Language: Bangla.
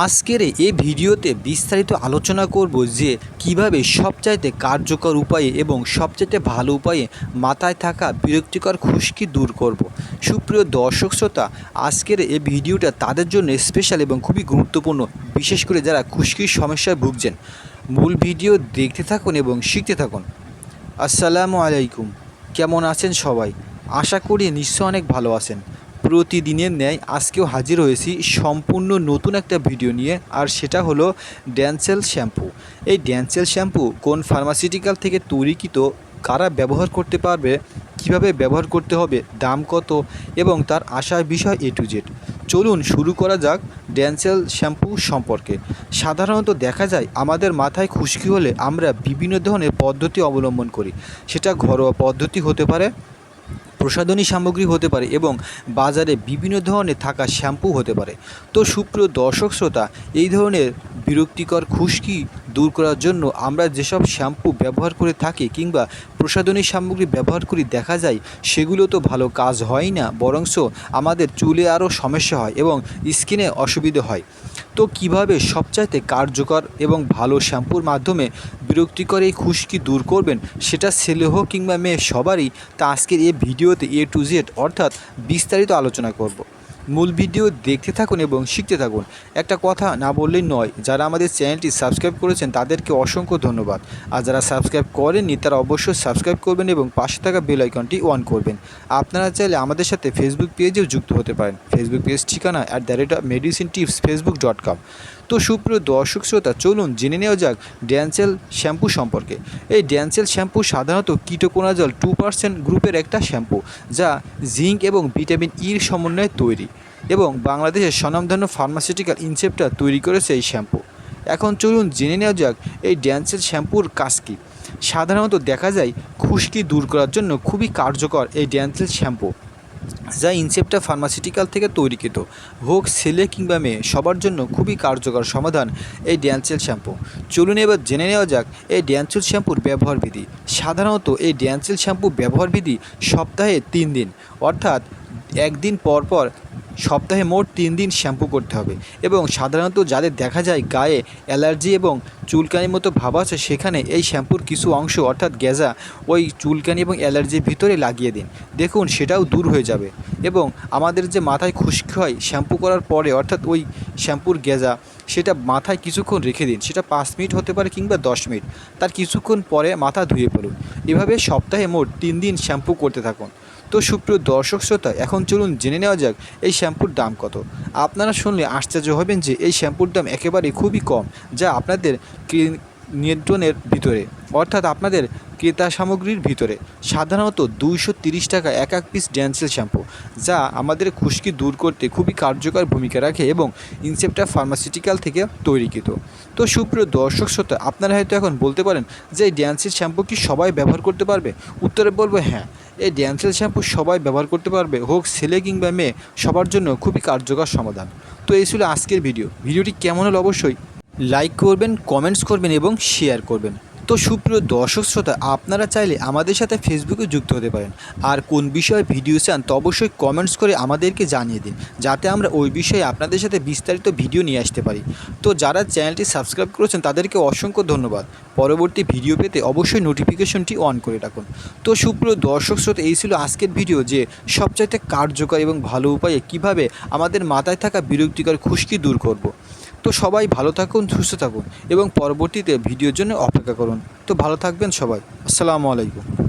আজকের এই ভিডিওতে বিস্তারিত আলোচনা করব যে কীভাবে সবচাইতে কার্যকর উপায়ে এবং সবচাইতে ভালো উপায়ে মাথায় থাকা বিরক্তিকর খুশকি দূর করব। সুপ্রিয় দর্শক শ্রোতা, আজকের এই ভিডিওটা তাদের জন্য স্পেশাল এবং খুবই গুরুত্বপূর্ণ, বিশেষ করে যারা খুশকির সমস্যায় ভুগছেন। মূল ভিডিও দেখতে থাকুন এবং শিখতে থাকুন। আসসালামু আলাইকুম। কেমন আছেন সবাই? আশা করি নিশ্চয় অনেক ভালো আছেন। প্রতিদিনের ন্যায় আজকেও হাজির হয়েছি সম্পূর্ণ নতুন একটা ভিডিও নিয়ে, আর সেটা হলো ড্যান্সেল শ্যাম্পু। এই ড্যান্সেল শ্যাম্পু কোন ফার্মাসিউটিক্যাল থেকে তৈরিকৃত, কারা ব্যবহার করতে পারবে, কীভাবে ব্যবহার করতে হবে, দাম কত, এবং তার আশার বিষয় এ টু জেড চলুন শুরু করা যাক ড্যান্সেল শ্যাম্পু সম্পর্কে। সাধারণত দেখা যায় আমাদের মাথায় খুশকি হলে আমরা বিভিন্ন ধরনের পদ্ধতি অবলম্বন করি। সেটা ঘরোয়া পদ্ধতি হতে পারে প্রসাধনী সামগ্রী হতে পারে এবং বাজারে বিভিন্ন ধরনের থাকা শ্যাম্পু হতে পারে। তো সুপ্রিয় দর্শক শ্রোতা এই ধরনের বিরক্তিকর খুশকি দূর করার জন্য আমরা যেসব শ্যাম্পু ব্যবহার করে থাকি কিংবা প্রসাধনী সামগ্রী ব্যবহার করি দেখা যায় সেগুলো তো ভালো কাজ হয় না বরংশ আমাদের চুলে আরও সমস্যা হয় এবং স্কিনে অসুবিধে হয়। তো কীভাবে সবচাইতে কার্যকর এবং ভালো শ্যাম্পুর মাধ্যমে বিরক্তিকর এই খুশকি দূর করবেন সেটা ছেলে হোক কিংবা মেয়ে সবারই, তা আজকের এই ভিডিওতে এ টু জেড অর্থাৎ বিস্তারিত আলোচনা করব। মূল ভিডিও দেখতে থাকুন এবং শিখতে থাকুন। একটা কথা না বললেই নয়, যারা আমাদের চ্যানেলটি সাবস্ক্রাইব করেছেন তাদেরকে অসংখ্য ধন্যবাদ। আর যারা সাবস্ক্রাইব করেননি, তারা অবশ্যই সাবস্ক্রাইব করবেন এবং পাশে থাকা বেল আইকনটি অন করবেন। আপনারা চাইলে আমাদের সাথে ফেসবুক পেজেও যুক্ত হতে পারেন। ফেসবুক পেজ ঠিকানা at the rate of medicine tips Facebook dot com তো সুপ্রিয় দর্শক শ্রোতা, চলুন জেনে নেওয়া যাক ড্যান্সেল শ্যাম্পু সম্পর্কে। এই ড্যান্সেল শ্যাম্পু সাধারণত কিটোকোনাজল টু পার্সেন্ট গ্রুপের একটা শ্যাম্পু যা জিঙ্ক এবং ভিটামিন ইর সমন্বয়ে তৈরি। এবং বাংলাদেশের স্বনামধন্য ফার্মাসিউটিক্যাল ইনসেপ্টার তৈরি করেছে এই শ্যাম্পু। এখন চলুন জেনে নেওয়া যাক এই ড্যান্সেল শ্যাম্পুর কাজ কী। সাধারণত দেখা যায় খুশকি দূর করার জন্য খুবই কার্যকর এই ড্যান্সেল শ্যাম্পু, যা ইনসেপ্টা ফার্মাসিউটিক্যাল থেকে তৈরিকৃত। হোক ছেলে কিংবা মেয়ে, সবার জন্য খুবই কার্যকর সমাধান এই ড্যান্সেল শ্যাম্পু। চলুন এবার জেনে নেওয়া যাক এই ড্যান্সেল শ্যাম্পুর ব্যবহার বিধি। সাধারণত এই ড্যান্সেল শ্যাম্পু ব্যবহার বিধি সপ্তাহে তিন দিন, অর্থাৎ একদিন পর পর সপ্তাহে মোট তিন দিন শ্যাম্পু করতে হবে। এবং সাধারণত যাদের দেখা যায় গায়ে অ্যালার্জি এবং চুলকানির মতো ভাব আছে, সেখানে এই শ্যাম্পুর কিছু অংশ, অর্থাৎ গেজা, ওই চুলকানি এবং অ্যালার্জির ভিতরে লাগিয়ে দিন। দেখুন, সেটাও দূর হয়ে যাবে। এবং আমাদের যে মাথায় খুশকি হয়, শ্যাম্পু করার পরে, অর্থাৎ ওই শ্যাম্পুর গেজা, সেটা মাথায় কিছুক্ষণ রেখে দিন। সেটা পাঁচ মিনিট হতে পারে কিংবা দশ মিনিট। তার কিছুক্ষণ পরে মাথা ধুয়ে ফেলুন। এভাবে সপ্তাহে মোট তিন দিন শ্যাম্পু করতে থাকুন। তো সুপ্রিয় দর্শক শ্রোতা, এখন চলুন জেনে নেওয়া যাক, এই শ্যাম্পুর দাম কত? আপনারা শুনলে আশ্চর্য হবেন যে, এই শ্যাম্পুর দাম একেবারে খুবই কম, যা আপনাদের নিয়ন্ত্রণের ভিতরে, অর্থাৎ আপনাদের ক্রেতা সামগ্রীর ভিতরে। সাধারণত দুইশো তিরিশ টাকা এক এক পিস ড্যান্সেল শ্যাম্পু যা আমাদের খুশকি দূর করতে খুবই কার্যকর ভূমিকা রাখে এবং ইনসেপ্টা ফার্মাসিউটিক্যাল থেকে তৈরিকৃত। তো সুপ্রিয় দর্শক শ্রোতা, আপনারা হয়তো এখন বলতে পারেন যে এই ড্যান্সেল শ্যাম্পু কি সবাই ব্যবহার করতে পারবে? উত্তরে বলব হ্যাঁ এই ড্যান্সেল শ্যাম্পু সবাই ব্যবহার করতে পারবে, হোক ছেলে কিংবা মেয়ে, সবার জন্য খুবই কার্যকর সমাধান। তো এই ছিল আজকের ভিডিও। ভিডিওটি কেমন হলো অবশ্যই লাইক করবেন কমেন্টস করবেন এবং শেয়ার করবেন। তো সুপ্রিয় দর্শক শ্রোতা, আপনারা চাইলে আমাদের সাথে ফেসবুকে যুক্ত হতে পারেন। আর কোন বিষয়ে ভিডিও চান, তো অবশ্যই কমেন্টস করে আমাদেরকে জানিয়ে দিন, যাতে আমরা ওই বিষয়ে আপনাদের সাথে বিস্তারিত ভিডিও নিয়ে আসতে পারি। তো যারা চ্যানেলটি সাবস্ক্রাইব করেছেন, তাদেরকে অসংখ্য ধন্যবাদ। পরবর্তী ভিডিও পেতে অবশ্যই নোটিফিকেশনটি অন করে রাখুন। তো সুপ্রিয় দর্শক শ্রোতা, এই ছিল আজকের ভিডিও যে সবচাইতে কার্যকর এবং ভালো উপায়ে কীভাবে আমাদের মাথায় থাকা বিরক্তিকর খুশকি দূর করব। তো সবাই ভালো থাকুন, সুস্থ থাকুন এবং পরবর্তীতে ভিডিওর জন্য অপেক্ষা করুন। তো ভালো থাকবেন সবাই। আসসালামু আলাইকুম।